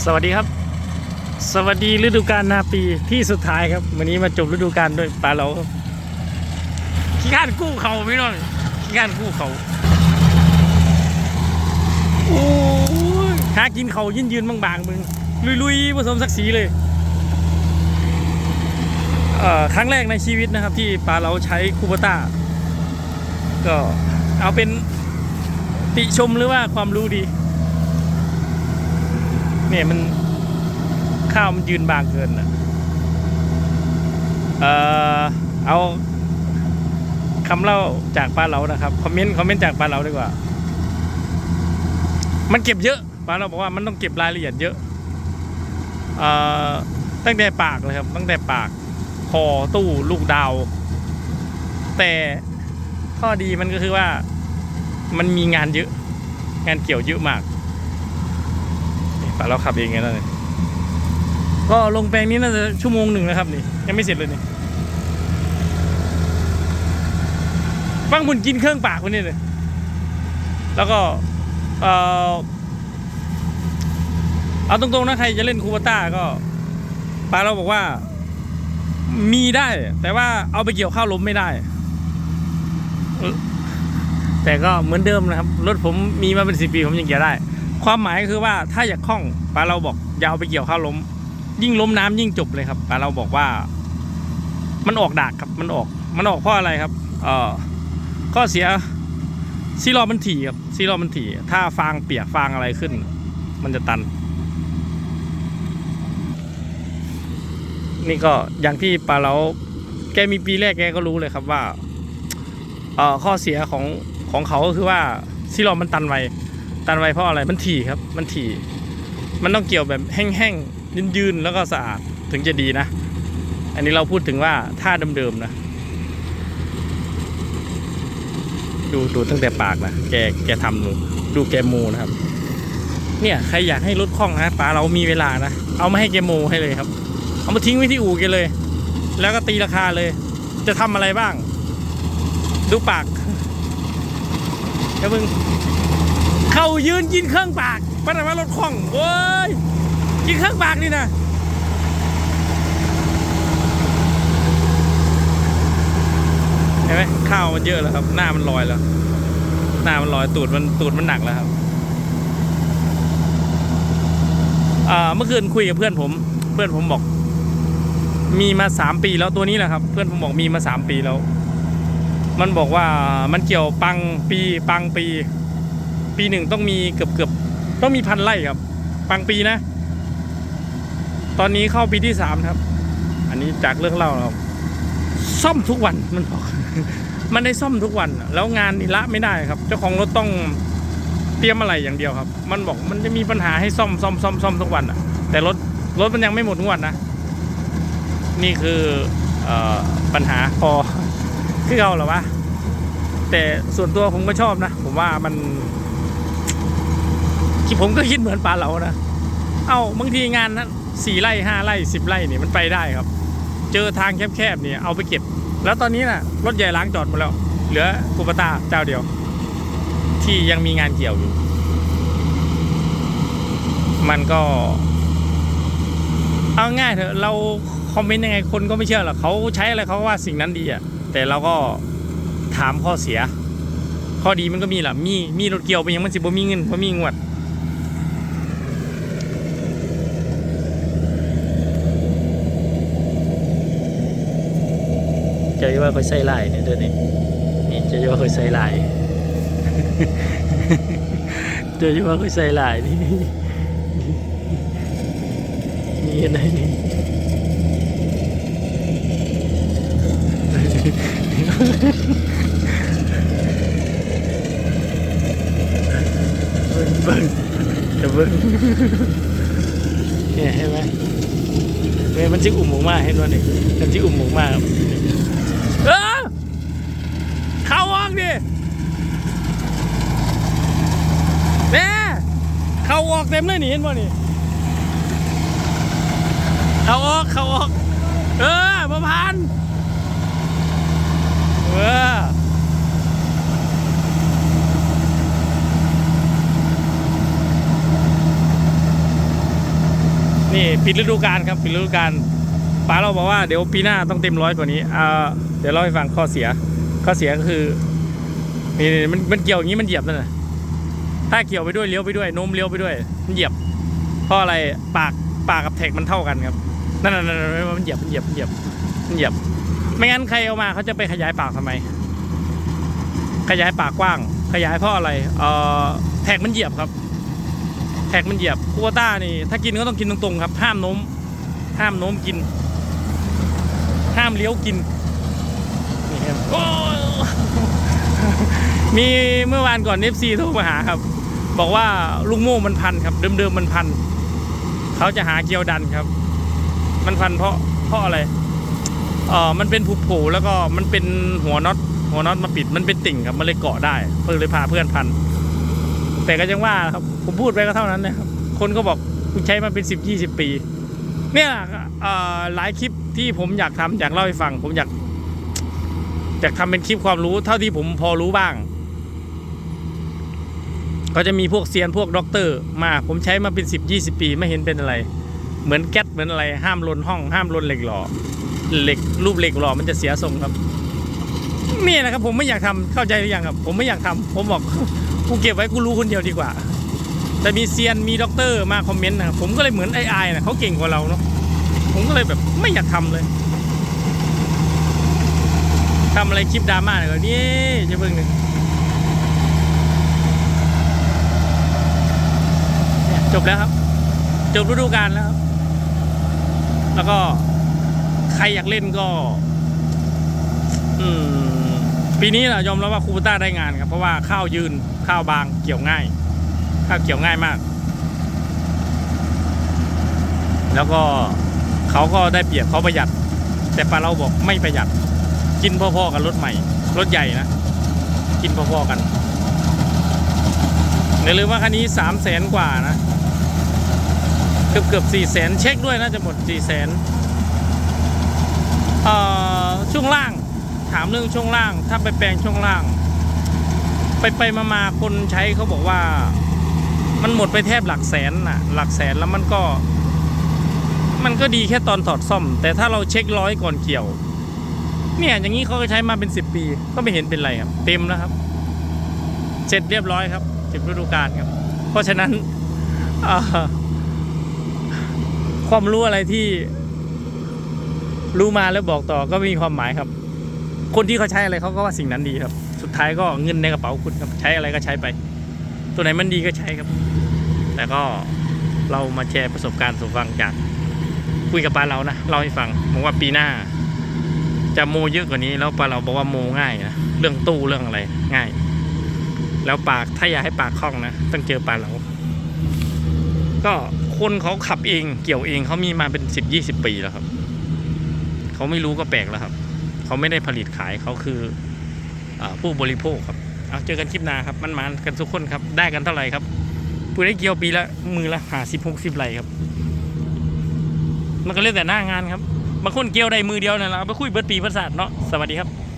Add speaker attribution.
Speaker 1: สวัสดีครับ สวัสดีฤดูกาลนาปีที่สุดท้ายครับ วันนี้มาจบฤดูกาลด้วยปลาเราครับขี้ข้านกู้เขาไม่น้อยขี้ข้านกู้เขาโอ้ยหากินเขายืนยืนบางๆมึงลุยๆผสมศักดิ์ศรีเลยเอ่อครั้งแรกในชีวิตนะครับที่ปลาเราใช้คูปต้าก็เอาเป็นติชมหรือว่าความรู้ดี เนี่ยมันข้าวมันยืนบางเกินอะเออเอาคำเล่าจากปลาเรานะครับคอมเมนต์คอมเมนต์จากปลาเราดีกว่า มันเก็บเยอะปลาเราบอกว่ามันต้องเก็บรายละเอียดเยอะเอ่อตั้งแต่ปากเลยครับ ตั้งแต่ปากคอตู้ลูกดาว แต่ข้อดีมันก็คือว่า มันมีงานเยอะ งานเกี่ยวเยอะมาก ปาเราขับเองไงนั่นเลยก็ลงแปลงนี้น่าจะชั่วโมงหนึ่งนะครับนี่ยังไม่เสร็จเลยนี่บางบุญกินเครื่องปากวันนี้เลยแล้วก็เออเอาตรงๆนะใครจะเล่นคูปต้าก็ปาเราบอกว่า มีได้ แต่ว่าเอาไปเกี่ยวข้าวล้มไม่ได้ แต่ก็เหมือนเดิมนะครับ รถผมมีมาเป็นสิปีผมยังเกี่ยวได้ ความหมายคือว่าถ้าอยากคล่องปลาเราบอกอย่าเอาไปเกี่ยวข้าวล้ม ยิ่งล้มน้ำยิ่งจบเลยครับปลาเราบอกว่า มันออกดากครับมันออก มันออกเพราะอะไรครับเอ่อข้อเสียซีรอมันถี่ครับซีรอมันถี่ ถ้าฟางเปียกฟางอะไรขึ้น มันจะตัน นี่ก็อย่างที่ปลาเราแกมีปีแรกแกก็รู้เลยครับว่าเอ่อข้อเสียของของเขาก็คือว่าซีรอมันตันไว ตันไวเพราะอะไรมันถี่ครับ มันถี่ มันต้องเกี่ยวแบบแห้งๆยืนๆแล้วก็สะอาดถึงจะดีนะ อันนี้เราพูดถึงว่าท่าเดิมๆนะ ดูดูตั้งแต่ปากนะแกแกทำดูดูแกโมนะครับ เนี่ยใครอยากให้รถคล่องนะป๋าเรามีเวลานะเอามาให้แกโมให้เลยครับ เอามาทิ้งไว้ที่อู่แกเลย แล้วก็ตีราคาเลย จะทำอะไรบ้าง ดูปากเดี๋ยวมึง เขายืนกินเครื่องปากปัญหารถคล่องโว้ยกินเครื่องปากนี่นะเห็นไหมข้าวมันเยอะแล้วครับ หน้ามันลอยแล้ว หน้ามันลอยตูดมันตูดมันหนักแล้วครับอ่าเมื่อคืนคุยกับเพื่อนผม เพื่อนผมบอก มีมาสามปีแล้วตัวนี้แหละครับ เพื่อนผมบอกมีมาสามปีแล้ว มันบอกว่ามันเกี่ยวปังปีปังปี ปีหนึ่งต้องมีเกือบเกือบต้องมีพันไร่ครับปังปีนะ ตอนนี้เข้าปีที่สามครับ อันนี้จากเรื่องเล่าครับซ่อมทุกวันมันบอก มันได้ซ่อมทุกวัน แล้วงานนี่ละไม่ได้ครับ เจ้าของรถต้องเตรียมอะไรอย่างเดียวครับ มันบอกมันจะมีปัญหาให้ซ่อมซ่อมซ่อมซ่อมทุกวันอะแต่รถรถมันยังไม่หมดทุกวันนะ นี่คืออปัญหาพอคือเอาหรอวะแต่ส่วนตัวผมก็ชอบนะ ผมว่ามัน ที่ผมก็คิดเหมือนปลาเหลานะ เอาบางทีงานนั้นสี่ไร่ห้าไร่สิบไร่เนี่ยมันไปได้ครับ เจอทางแคบๆเนี่ยเอาไปเก็บ แล้วตอนนี้นะ่ะรถใหญ่ล้างจอดหมดแล้ว เหลือกูปตาเจ้าเดียว ที่ยังมีงานเกี่ยวอยู่ มันก็ เอาง่ายเถอะเราคอมเมนต์ยังไงคนก็ไม่เชื่อหรอกเขาใช้อะไรเขาก็ว่าสิ่งนั้นดีอะแต่เราก็ถามข้อเสีย ข้อดีมันก็มีแหละมีมีรถเกี่ยวไปยังมันสิบ่มีเงินบ่มีงวด ใจว่าเขาใส่ลายเนี่ยเดี๋ยวนี้นี่ใจว่าเขาใส่ลายใจว่าเขาใส่ลายนี่นี่อะไรนี่เบิ้งเดี๋ยวเบิ้งเนี่ยเห็นไหมเนี่ยมันจะอุ่มหมูมากเห็นไหมนี่มันจะอุ่มหมูมากครับ เออ เข้าออกดิเน่เขาออกเต็มเลยนี่เห็นป่ะนี่เขาออกเขาออก เออประพันเออนี่ปิดฤดูกาลครับปิดฤดูกาลป้าเราบอกว่าเดี๋ยวปีหน้าต้องเต็มร้อยกว่านี้อ่าเดี๋ยวเล่าให้ฟังข้อเสีย ข้อเสียก็คือ นี่มันมันเกี่ยวอย่างนี้มันเหยียบนั่นน่ะถ้าเกี่ยวไปด้วยเลี้ยวไปด้วยโน้มเลี้ยวไปด้วย มันเหยียบ เพราะอะไรปากปากกับแท็กมันเท่ากันครับนั่นนั่นนั่นนั่นมันเหยียบมันเหยียบมันเหยียบมันเหยียบ ไม่งั้นใครเอามาเขาจะไปขยายปากทำไม ขยายปากกว้าง ขยายเพราะอะไรเอ่อแท็กมันเหยียบครับ แท็กมันเหยียบคูวต้านี่ถ้ากินก็ต้องกินตรงๆครับ ห้ามโน้ม ห้ามโน้มกิน ห้ามเลี้ยวกินนี่ครับโอ้ มีเมื่อวานก่อนเอฟซีโทรมาหาครับ บอกว่าลุงโม่มันพันครับ เดิมๆมันพัน เขาจะหาเกียวดันครับ มันพันเพราะเพราะอะไรเออมันเป็นผูโผล่แล้วก็มันเป็นหัวน็อตหัวน็อตมาปิดมันเป็นติ่งครับมันเลยเกาะได้ เพื่อเลยพาเพื่อนพัน แต่ก็ยังว่าครับผมพูดไปก็เท่านั้นนะครับ คนก็บอกคุณใช้มาเป็นสิบยี่สิบปี เนี่ยเออหลายคลิปที่ผมอยากทำอยากเล่าให้ฟัง ผมอยาก อยากทำเป็นคลิปความรู้เท่าที่ผมพอรู้บ้าง ก็จะมีพวกเซียนพวกด็อกเตอร์ มาผมใช้มาเป็นสิบยี่สิบปีไม่เห็นเป็นอะไร เหมือนแก๊สเหมือนอะไร ห้ามลนห้อง ห้ามลนเหล็กหล่อเหล็กรูปเหล็กหล่อมันจะเสียทรงครับนี่นะครับ ผมไม่อยากทำเข้าใจหรือยังครับ ผมไม่อยากทำผมบอกกูเก็บไว้กูรู้คนเดียวดีกว่า แต่มีเซียนมีด็อกเตอร์มาคอมเมนต์นะครับผมก็เลยเหมือนไอ้ไอ้นะเขาเก่งกว่าเราเนาะผมก็เลยแบบไม่อยากทำเลย ทำอะไรคลิปดราม่าเลยนี่จะเบิ่งหนึ่งจบแล้วครับ จบฤดูกาลแล้วครับ แล้วก็ใครอยากเล่นก็ อืม ปีนี้นะยอมรับว่าคูปต้าได้งานครับ เพราะว่าข้าวยืนข้าวบางเกี่ยวง่าย ข้าวเกี่ยวง่ายมาก แล้วก็เขาก็ได้เปรียบเขาประหยัด แต่ปลาเราบอกไม่ประหยัด กินพ่อๆกับรถใหม่ รถใหญ่นะ กินพ่อๆกันอย่าลืมว่าคันนี้สามแสนกว่านะเกือบเกือบสี่แสนเช็คด้วยน่าจะหมดสี่แสนเอ่อช่วงล่างถามเรื่องช่วงล่าง ถ้าไปแปลงช่วงล่าง ไปไปมามาคนใช้เขาบอกว่า มันหมดไปแทบหลักแสนน่ะ หลักแสนแล้วมันก็ มันก็ดีแค่ตอนถอดซ่อม แต่ถ้าเราเช็คร้อยก่อนเกี่ยว เนี่ยอย่างนี้เขาก็ใช้มาเป็นสิบปี ก็ไม่เห็นเป็นไรครับ เต็มแล้วครับ เสร็จเรียบร้อยครับสิบฤดูกาลครับ เพราะฉะนั้นความรู้อะไรที่รู้มาแล้วบอกต่อก็ไม่มีความหมายครับ คนที่เขาใช้อะไรเขาก็ว่าสิ่งนั้นดีครับ สุดท้ายก็เงินในกระเป๋าคุณครับ ใช้อะไรก็ใช้ไป ตัวไหนมันดีก็ใช้ครับ แต่ก็เรามาแชร์ประสบการณ์สู่ฟังจากคุยกับปลาเรานะเล่าให้ฟังบอกว่าปีหน้า จะโมเยอะกว่านี้แล้วปลาเราบอกว่าโมง่ายนะเรื่องตู้เรื่องอะไรง่าย แล้วปากถ้าอยากให้ปากคล่องนะต้องเจอปลาเรา ก็คนเขาขับเองเกี่ยวเองเขามีมาเป็นสิบยี่สิบปีแล้วครับเขาไม่รู้ก็แปลกแล้วครับเขาไม่ได้ผลิตขายเขาคืออผู้บริโภคครับเอาเจอกันคลิปหน้าครับมันมากันทุกคนครับได้กันเท่าไหร่ครับผู้ได้เกี่ยวปีละมือละหาสิบหกสิบไรครับ มันก็เล่นแต่หน้างานครับ บางคนเกี่ยวได้มือเดียวนั่นแหละเราไปคุยเบิดปีเบิดศาสตร์เนาะสวัสดีครับ